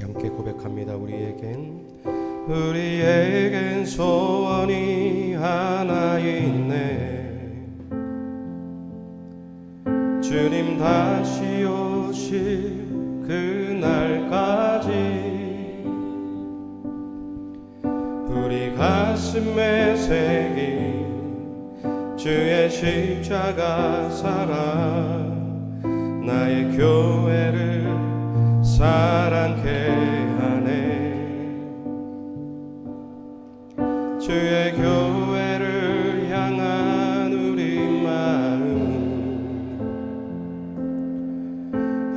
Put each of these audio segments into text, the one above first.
함께 고백합니다. 우리에겐 우리에겐 소원이 하나 있네. 주님 다시 오 가슴에 새긴 주의 십자가 사랑. 나의 교회를 사랑케 하네. 주의 교회를 향한 우리 마음.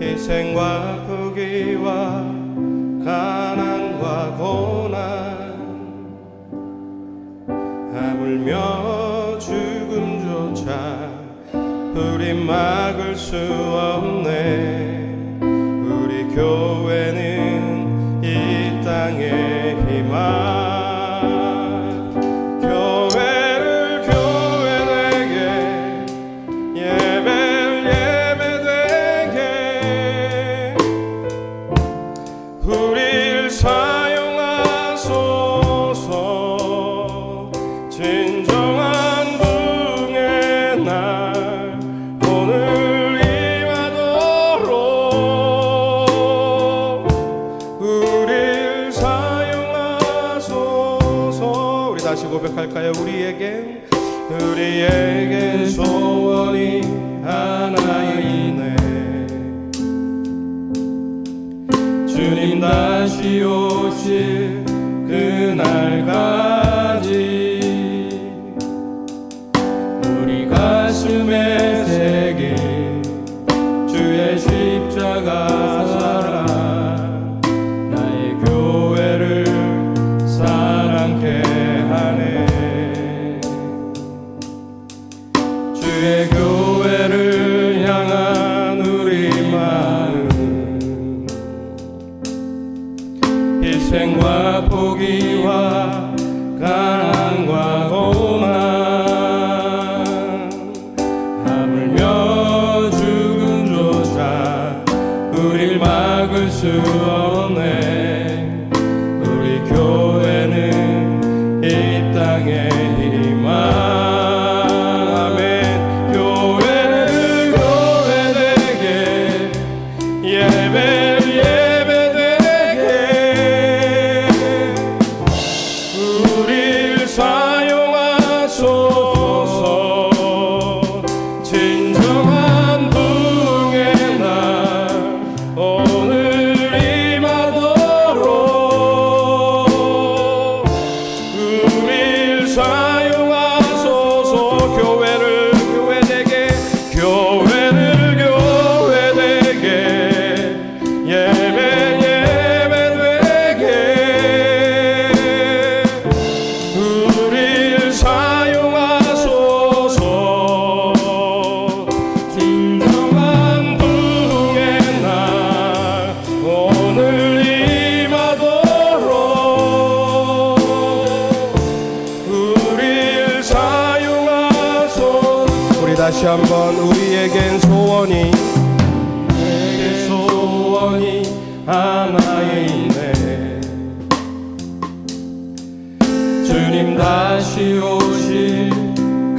희생과 포기와 가난과 고난 하물며 죽음조차 우리 막을 수 없네 주의 교회를 향한 우리 마음. 희생과 포기와 가난과 고난. 하물며 죽음조차 우릴 막을 수 없네. 우리 교회는 이 땅의 희망 다시 한번 우리에겐 소원이 우리에겐 소원이 하나에 있네. 주님 다시 오실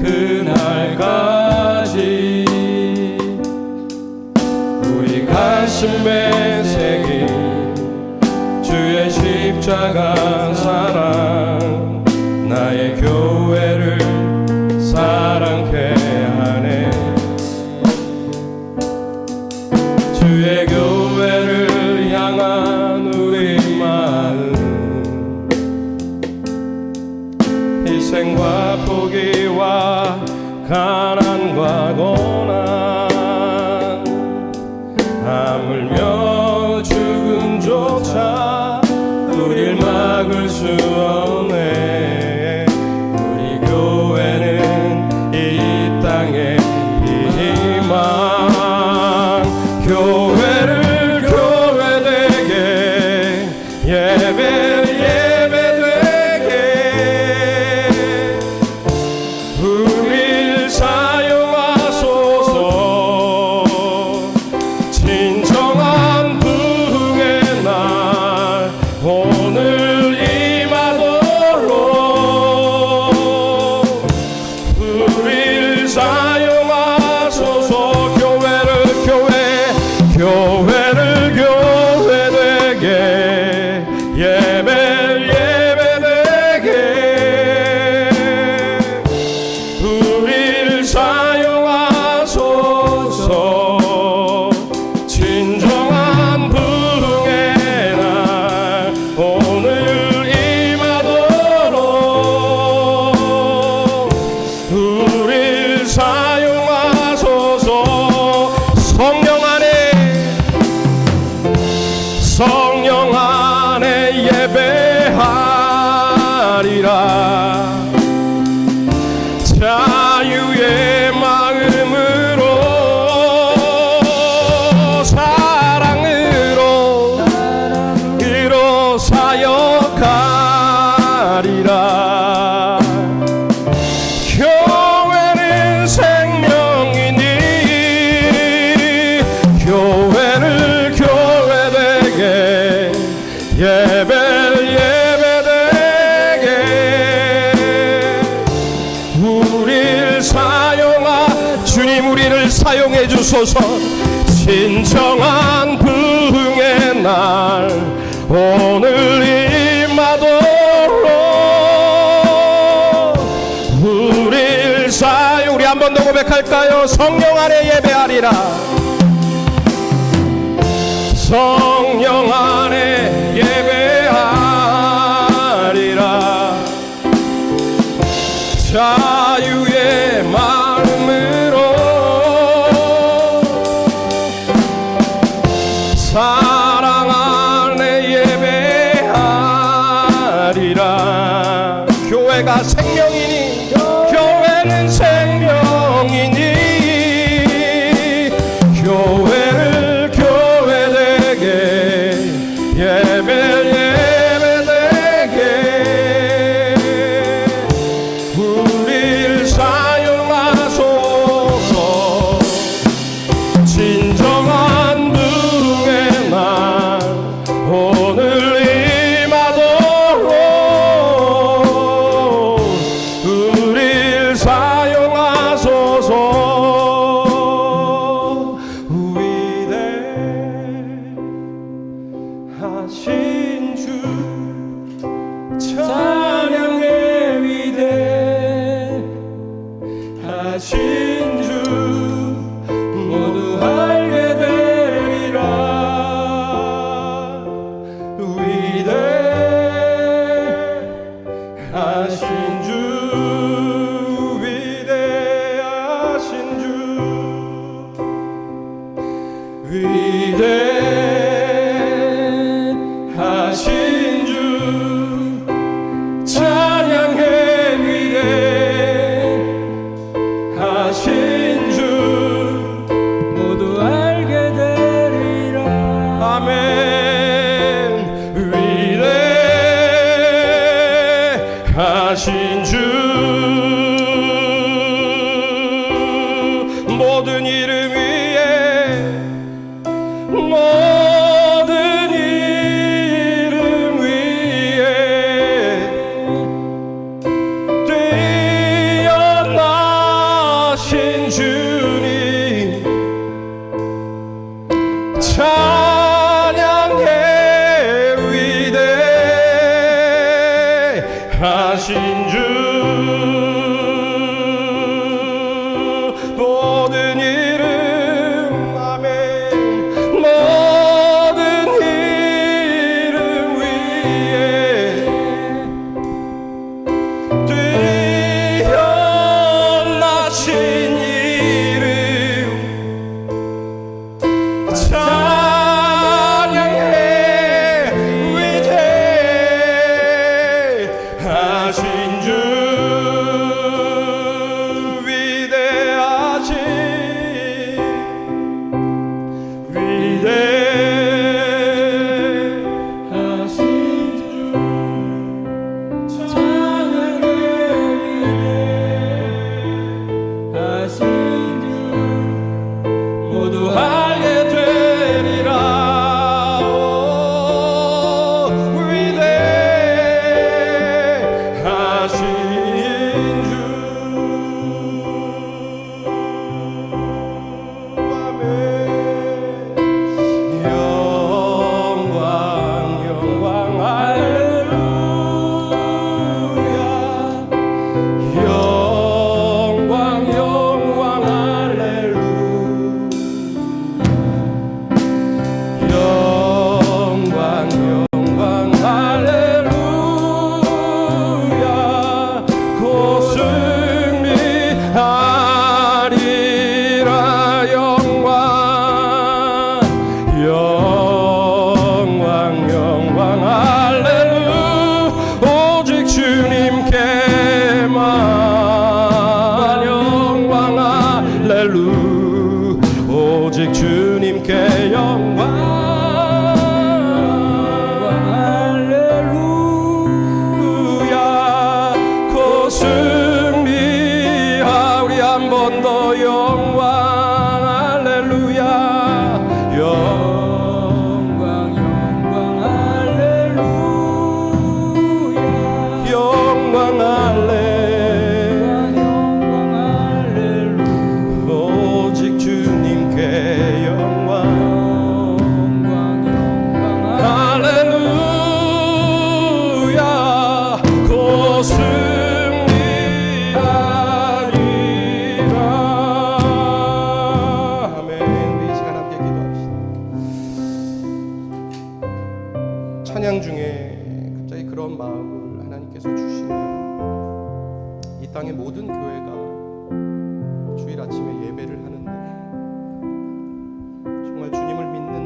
그날까지 우리 가슴에 새긴 주의 십자가 하물며 죽음조차 우릴 막을 수 없네 you, yeah. 사용해 주소서. 진정한 부흥의 날 오늘 임하도록. 우릴 사용 우리 한 번 더 고백할까요? 성령 아래 예배하리라. 성령 아래 예배하리라. 자 하신 주 찬양의 위대 하신 주 모두 알게 되리라. 위대 하신 주 위대 하신 주 위대 모든 일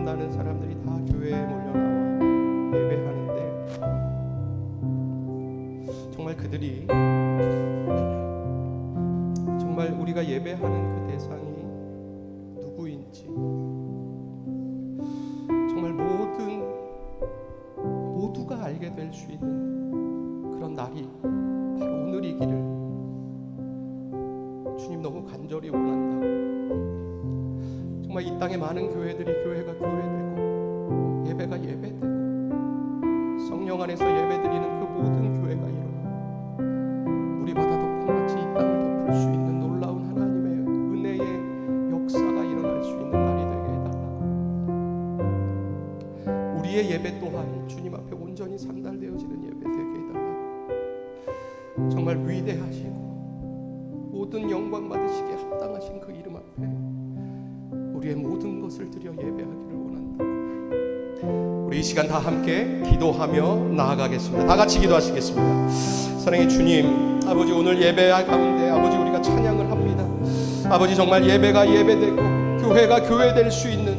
믿는다는 사람들이 다 교회에 몰려 나와 예배하는데 정말 그들이 정말 우리가 예배하는 그 대상이 누구인지 정말 모든 모두가 알게 될 수 있는 그런 날이 바로 오늘이기를 주님 너무 간절히 원한다고 정말 이 땅의 많은 교회들이 교회가 교회되고 예배가 예배되고 성령 안에서 예배드리는 그 모든 교회가 일어나 우리 바다 덮음같이 이 땅을 덮을 수 있는 놀라운 하나님의 은혜의 역사가 일어날 수 있는 날이 되게 해달라고. 우리의 예배 또한 주님 앞에 온전히 상달되어지는 예배 되게 해달라고. 정말 위대하시고 모든 영광 이름 앞에 우리의 모든 것을 드려 예배하기를 원한다고 우리 이 시간 다 함께 기도하며 나아가겠습니다. 다 같이 기도하시겠습니다. 사랑의 주님 아버지 오늘 예배 가운데 아버지 우리가 찬양을 합니다. 아버지 정말 예배가 예배되고 교회가 교회될 수 있는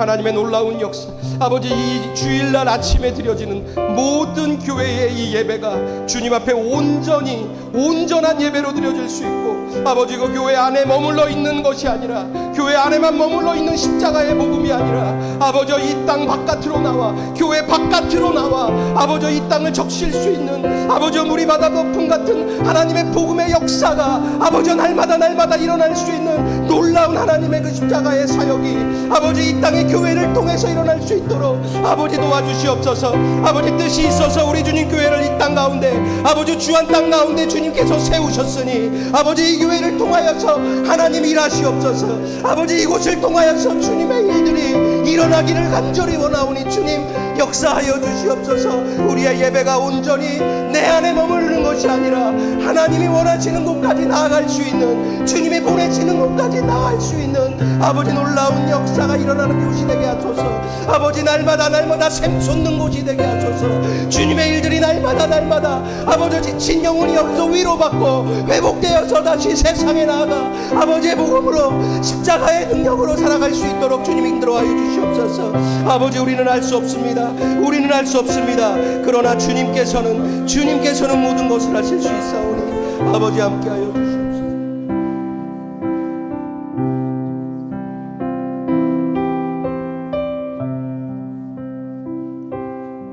하나님의 놀라운 역사. 아버지 이 주일날 아침에 드려지는 모든 교회의 이 예배가 주님 앞에 온전히 온전한 예배로 드려질 수 있고 아버지 그 교회 안에 머물러 있는 것이 아니라 교회 안에만 머물러 있는 십자가의 복음이 아니라 아버지 이 땅 바깥으로 나와 교회 바깥으로 나와 아버지 이 땅을 적실 수 있는 아버지 우리 바다 높음 같은 하나님의 복음의 역사가 아버지 날마다 날마다 일어날 수 있는 놀라운 하나님의 그 십자가의 사역이 아버지 이 땅의 교회를 통해서 일어날 수 있도록 아버지 도와주시옵소서. 아버지 뜻이 있어서 우리 주님 교회를 이 땅 가운데 아버지 주한 땅 가운데 주님께서 세우셨으니 아버지 이 교회를 통하여서 하나님 일하시옵소서. 아버지 이곳을 통하여서 주님의 일들이 일어나기를 간절히 원하오니 주님 역사하여 주시옵소서. 우리의 예배가 온전히 내 안에 머무르는 것이 아니라 하나님이 원하시는 곳까지 나아갈 수 있는 주님이 보내시는 곳까지 나아갈 수 있는 아버지 놀라운 역사가 일어나는 곳이 되게 하소서. 아버지 날마다 날마다 샘솟는 곳이 되게 하소서. 주님의 일들이 날마다 날마다 아버지 지친 영혼이 없어 위로받고 회복되어서 다시 세상에 나아가 아버지의 복음으로 십자가의 능력으로 살아갈 수 있도록 주님 인도하여 주시옵소서. 아버지 우리는 알 수 없습니다. 우리는 알 수 없습니다. 그러나 주님께서는 주님께서는 모든 것을 하실 수 있사오니 아버지 함께하여